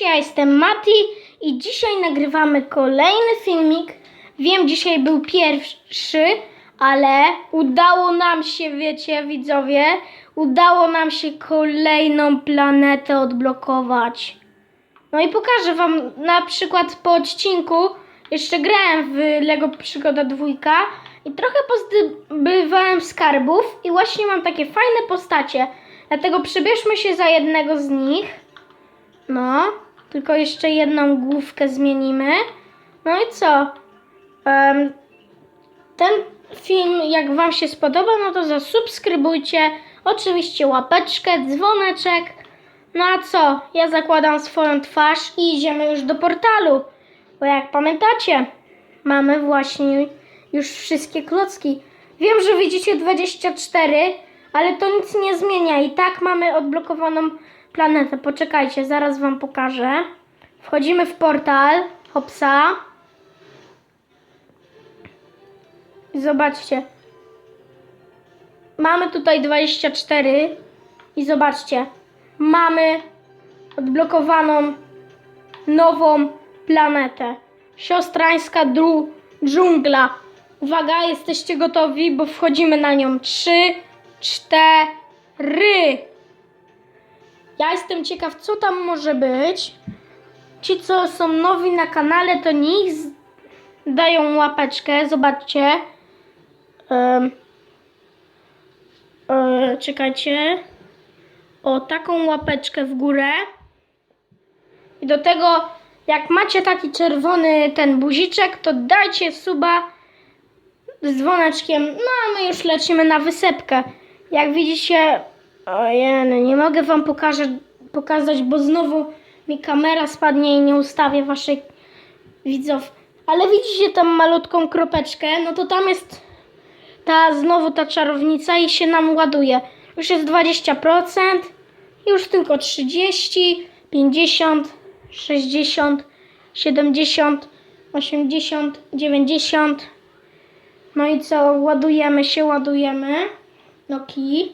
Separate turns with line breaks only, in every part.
Ja jestem Mati i dzisiaj nagrywamy kolejny filmik. Wiem, dzisiaj był pierwszy, ale udało nam się, wiecie, widzowie, udało nam się kolejną planetę odblokować. No i pokażę wam na przykład po odcinku, jeszcze grałem w Lego Przygoda dwójka i trochę pozdobywałem skarbów i właśnie mam takie fajne postacie. Dlatego przebierzmy się za jednego z nich. No, tylko jeszcze jedną główkę zmienimy. No i co? Em, ten film, jak Wam się spodoba, no to zasubskrybujcie. Oczywiście łapeczkę, dzwoneczek. No a co? Ja zakładam swoją twarz i idziemy już do portalu. Bo jak pamiętacie, mamy właśnie już wszystkie klocki. Wiem, że widzicie 24, ale to nic nie zmienia. I tak mamy odblokowaną planetę. Poczekajcie, zaraz Wam pokażę. Wchodzimy w portal Hopsa. I zobaczcie. Mamy tutaj 24 i zobaczcie. Mamy odblokowaną nową planetę. Siostrańska dru- dżungla. Uwaga, jesteście gotowi, bo wchodzimy na nią. 3, 4. Ja jestem ciekaw, co tam może być. Ci, co są nowi na kanale, to niech dają łapeczkę. Zobaczcie. E, czekajcie. O, taką łapeczkę w górę. I do tego, jak macie taki czerwony ten buziczek, to dajcie suba z dzwoneczkiem. No, a my już lecimy na wysepkę. Jak widzicie, ojej, nie mogę wam pokażę, pokazać, bo znowu mi kamera spadnie i nie ustawię waszych widzów. Ale widzicie tam malutką kropeczkę, no to tam jest ta znowu ta czarownica i się nam ładuje. Już jest 20%, już tylko 30, 50, 60, 70, 80, 90. No i co? Ładujemy się, ładujemy. Noki.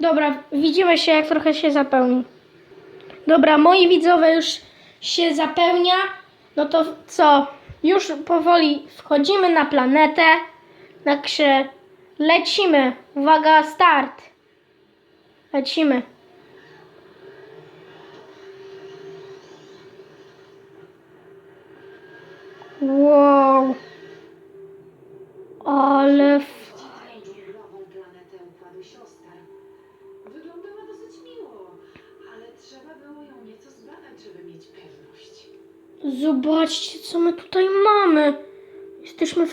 Dobra, widzimy się, jak trochę się zapełni. Dobra, moi widzowie już się zapełnia. No to co? Już powoli wchodzimy na planetę. Także lecimy. Uwaga, start. Lecimy.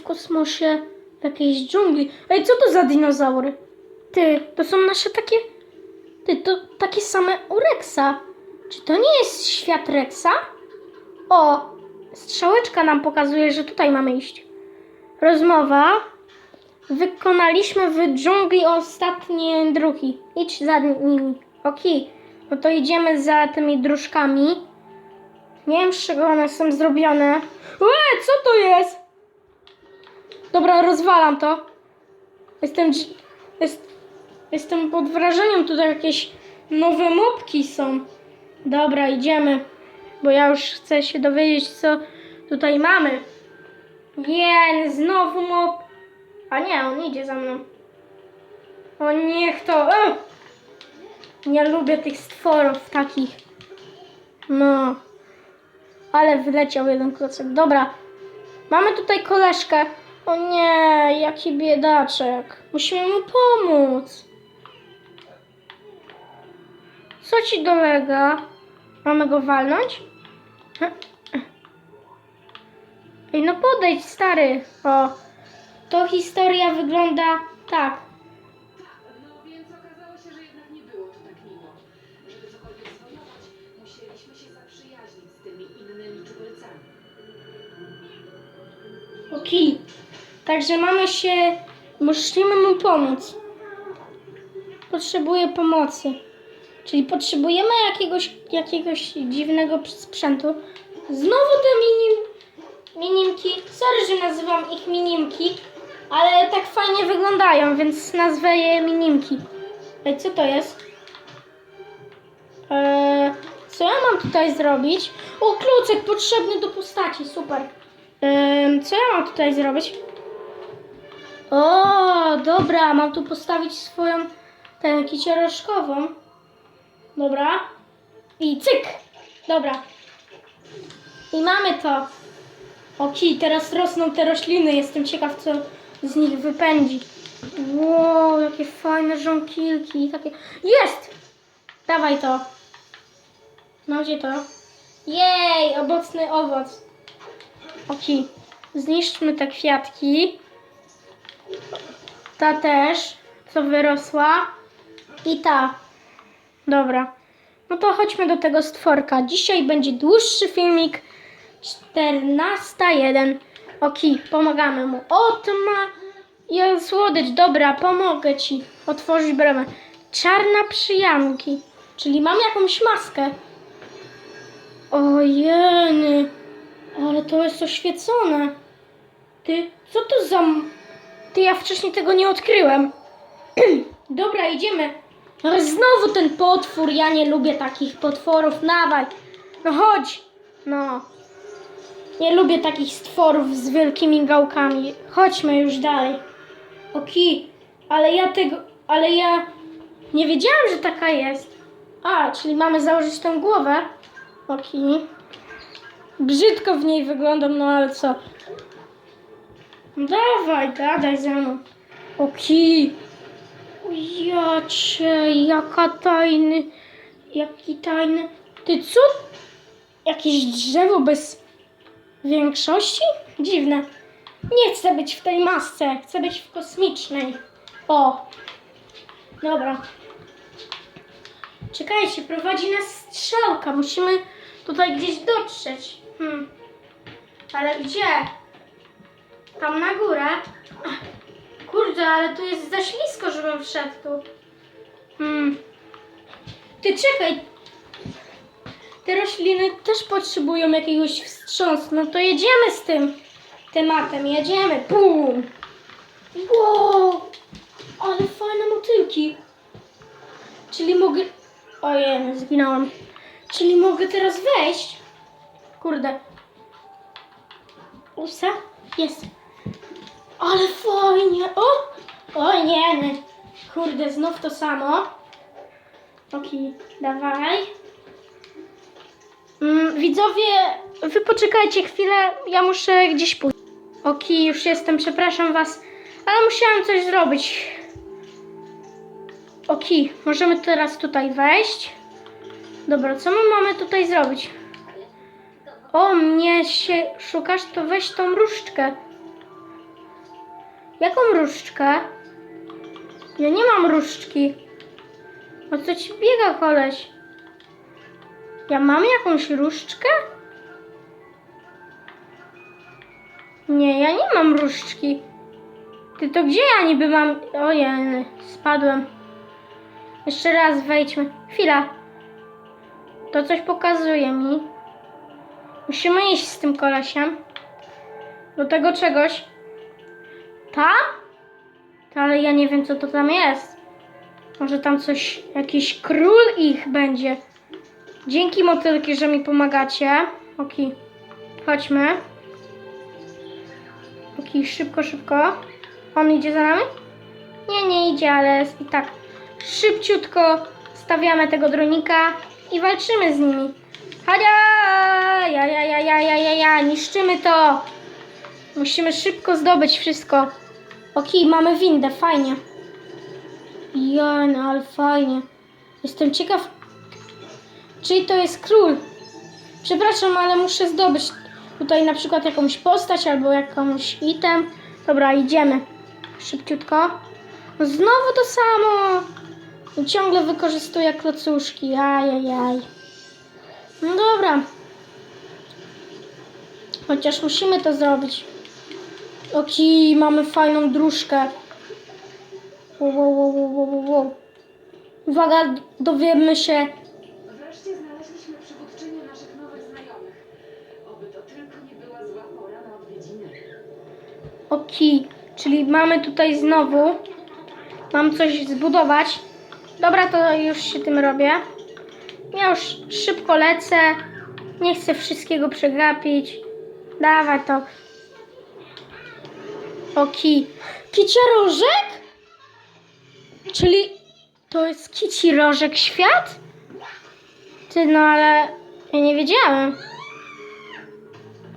Kosmosie, w jakiejś dżungli. Ej, co to za dinozaury? Ty, to są nasze takie... Ty, to takie same u Rexa. Czy to nie jest świat Rexa? O, strzałeczka nam pokazuje, że tutaj mamy iść. Rozmowa. Wykonaliśmy w dżungli ostatnie druki. Idź za nimi. Okej. No to idziemy za tymi dróżkami. Nie wiem, z czego one są zrobione. Łe, co to jest? Dobra, rozwalam to. Jestem, jest, jestem pod wrażeniem, tutaj jakieś nowe mopki są. Dobra, idziemy, bo ja już chcę się dowiedzieć, co tutaj mamy. Nie, znowu mop. A nie, on idzie za mną. O, niech to. E! Nie lubię tych stworów takich. No. Ale wyleciał jeden klocek. Dobra. Mamy tutaj koleżkę. O nie, jaki biedaczek. Musimy mu pomóc. Co ci dolega? Mamy go walnąć? Ej, no podejdź, stary. O, to historia wygląda tak.
No więc okazało się, że jednak nie było to tak miło. Żeby cokolwiek zwojować, musieliśmy się zaprzyjaźnić z tymi innymi czubelcami.
Okej. Także mamy się. Musimy mu pomóc. Potrzebuję pomocy. Czyli potrzebujemy jakiegoś, jakiegoś dziwnego sprzętu. Znowu te minim, minimki. Sorry, że nazywam ich minimki, ale tak fajnie wyglądają, więc nazwę je minimki. Ej, co to jest? Eee, Co ja mam tutaj zrobić? O, kluczek potrzebny do postaci, super. Ym, co ja mam tutaj zrobić? O, dobra, mam tu postawić swoją tę kicię rożkową. Dobra. I cyk! Dobra. I mamy to. Oki, teraz rosną te rośliny. Jestem ciekaw, co z nich wypędzi. Wow, jakie fajne żonkilki. Takie... Jest! Dawaj to. No gdzie to? Jej, owocny owoc. Oki, zniszczmy te kwiatki. Ta też, co wyrosła. I ta. Dobra. No to chodźmy do tego stworka. Dzisiaj będzie dłuższy filmik. 14.1. Oki, pomagamy mu. O, to ma. Ja słodycz, dobra, pomogę ci otworzyć bramę. Czarna przyjanki. Czyli mam jakąś maskę. Ojeny. Ale to jest oświecone. Ty, co to za... Ty, ja wcześniej tego nie odkryłem. Dobra, idziemy. Ale znowu ten potwór. Ja nie lubię takich potworów. Nawaj. No chodź. No. Nie lubię takich stworów z wielkimi gałkami. Chodźmy już dalej. Oki, ale ja tego... Ale ja nie wiedziałam, że taka jest. A, czyli mamy założyć tą głowę. Oki. Brzydko w niej wyglądam, no ale co? Dawaj, gadaj ze mną. Oki. Jacie, jaka tajny, jaki tajny. Ty co? Jakieś drzewo bez większości? Dziwne. Nie chcę być w tej masce, chcę być w kosmicznej. O. Dobra. Czekajcie, prowadzi nas strzałka. Musimy tutaj gdzieś dotrzeć. Hmm. Ale gdzie? Tam na górę? Kurde, ale tu jest za ślisko, żebym wszedł tu. Hmm. Ty czekaj. Te rośliny też potrzebują jakiegoś wstrząsu. No to jedziemy z tym tematem. Jedziemy. Pum. Wow. Ale fajne motylki. Czyli mogę... Ojej, zginąłem. Czyli mogę teraz wejść? Kurde. Usa? Jest. Ale fajnie. O! O nie. nie. Kurde, znów to samo. Okej, dawaj. Mm, widzowie, wy poczekajcie chwilę, ja muszę gdzieś pójść. Okej, już jestem, przepraszam was, ale musiałam coś zrobić. Okej, możemy teraz tutaj wejść. Dobra, co my mamy tutaj zrobić? O, mnie się szukasz, to weź tą różdżkę. Jaką różdżkę? Ja nie mam różdżki. O co ci biega koleś? Ja mam jakąś różdżkę? Nie, ja nie mam różdżki. Ty to gdzie ja niby mam? Ojej, spadłem. Jeszcze raz wejdźmy. Chwila. To coś pokazuje mi. Musimy iść z tym kolesiem. Do tego czegoś. To, ale ja nie wiem, co to tam jest. Może tam coś, jakiś król ich będzie. Dzięki motylki, że mi pomagacie. Okej. Chodźmy. Okej, szybko, szybko. On idzie za nami? Nie, nie idzie, ale jest i tak szybciutko stawiamy tego dronika i walczymy z nimi. Hadia! Ja, ja, ja, ja, ja, ja, ja, niszczymy to. Musimy szybko zdobyć wszystko. Okej, mamy windę, fajnie. Ja, no ale fajnie. Jestem ciekaw, Czyli to jest król. Przepraszam, ale muszę zdobyć tutaj na przykład jakąś postać albo jakąś item. Dobra, idziemy. Szybciutko. No Znowu to samo. I ciągle wykorzystuję klocuszki. Ajajaj. No dobra. Chociaż musimy to zrobić. Oki, mamy fajną dróżkę. Wow, wow, wow, wow, wow. Uwaga, dowiemy się,
Wreszcie znaleźliśmy przywódczynię naszych nowych znajomych. Oby to tylko nie była zła pora na odwiedziny.
Oki, czyli mamy tutaj znowu. Mam coś zbudować. Dobra, to już się tym robię. Ja już szybko lecę. Nie chcę wszystkiego przegapić. Dawaj to. O ki. Kicia rożek? Czyli to jest kici rożek świat? Ty, no ale ja nie wiedziałem.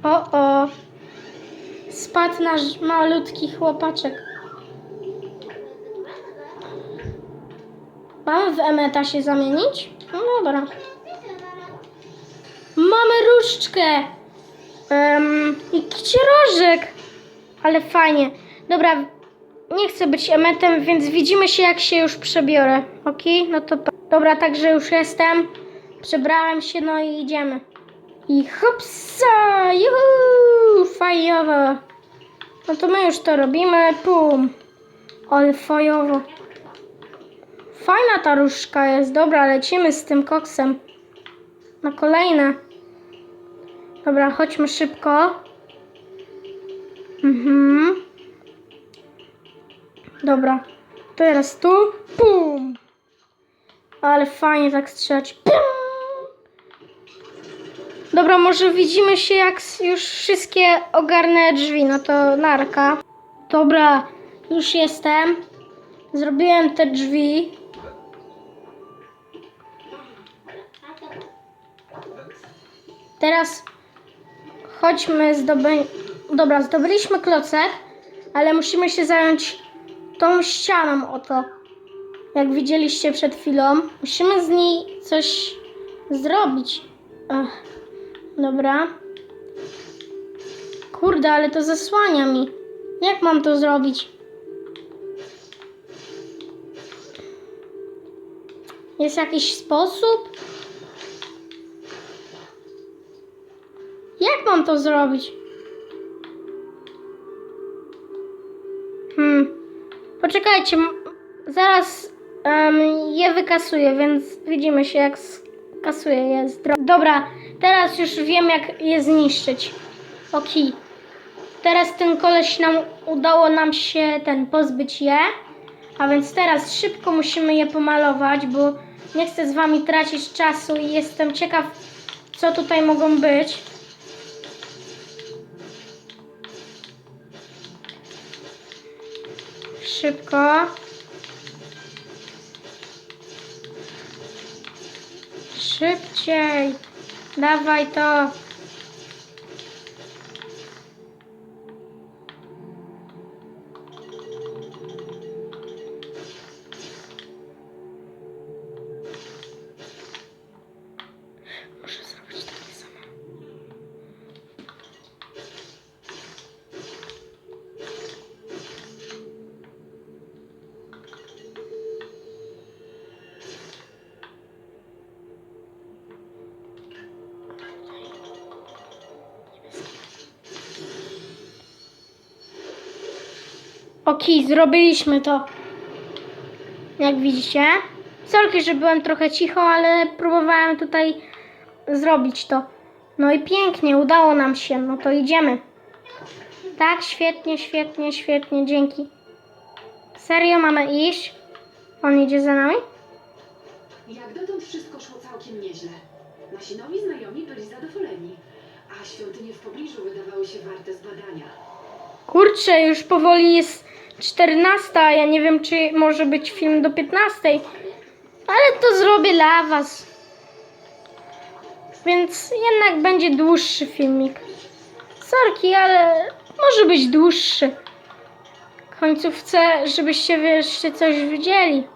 O, o. Spadł nasz malutki chłopaczek. Mamy w Emeta się zamienić? No dobra. Mamy różdżkę. Um, I kicierożek. Ale fajnie. Dobra, nie chcę być Emetem, więc widzimy się jak się już przebiorę. Ok? No to dobra, także już jestem. Przebrałem się, no i idziemy. I hopsa! Juhu! Fajowo. No to my już to robimy. Pum. Ale fajowo. Fajna ta różdżka jest. Dobra, lecimy z tym koksem. Na kolejne. Dobra, chodźmy szybko. Mhm. Dobra. Teraz tu. Pum. Ale fajnie tak strzelać. Pum. Dobra, może widzimy się jak już wszystkie ogarnę drzwi. No to narka. Dobra, już jestem. Zrobiłem te drzwi. Teraz chodźmy zdobyć. Dobra, zdobyliśmy klocek, ale musimy się zająć tą ścianą oto. Jak widzieliście przed chwilą, musimy z niej coś zrobić. Ech, dobra. Kurde, ale to zasłania mi. Jak mam to zrobić? Jest jakiś sposób? Jak mam to zrobić? Hmm. Poczekajcie, zaraz em, je wykasuję, więc widzimy się jak skasuję je. Dobra, teraz już wiem jak je zniszczyć. Okej. Teraz ten koleś nam udało nam się ten pozbyć je. A więc teraz szybko musimy je pomalować, bo nie chcę z wami tracić czasu i jestem ciekaw, co tutaj mogą być. Szybko. Szybciej. Dawaj to. Okej, zrobiliśmy to. Jak widzicie. Sorki, że byłem trochę cicho, ale próbowałem tutaj zrobić to. No i pięknie, udało nam się. No to idziemy. Tak, świetnie, świetnie, świetnie, dzięki. Serio, mamy iść? On idzie za nami?
Jak dotąd wszystko szło całkiem nieźle. Nasi nowi znajomi byli zadowoleni, a świątynie w pobliżu wydawały się warte zbadania.
Kurczę, już powoli jest 14. Ja nie wiem, czy może być film do 15. Ale to zrobię dla Was. Więc jednak będzie dłuższy filmik. Sorki, ale może być dłuższy. W końcu chcę, żebyście wreszcie coś widzieli.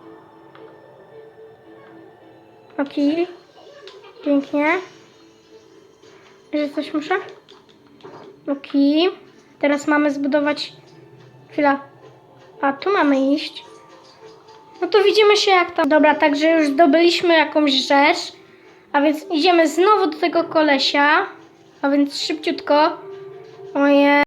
Okej. Pięknie. Że coś muszę? Okej. Teraz mamy zbudować. Chwila. A tu mamy iść. No to widzimy się jak tam. Dobra, także już zdobyliśmy jakąś rzecz. A więc idziemy znowu do tego kolesia. A więc szybciutko. Oje.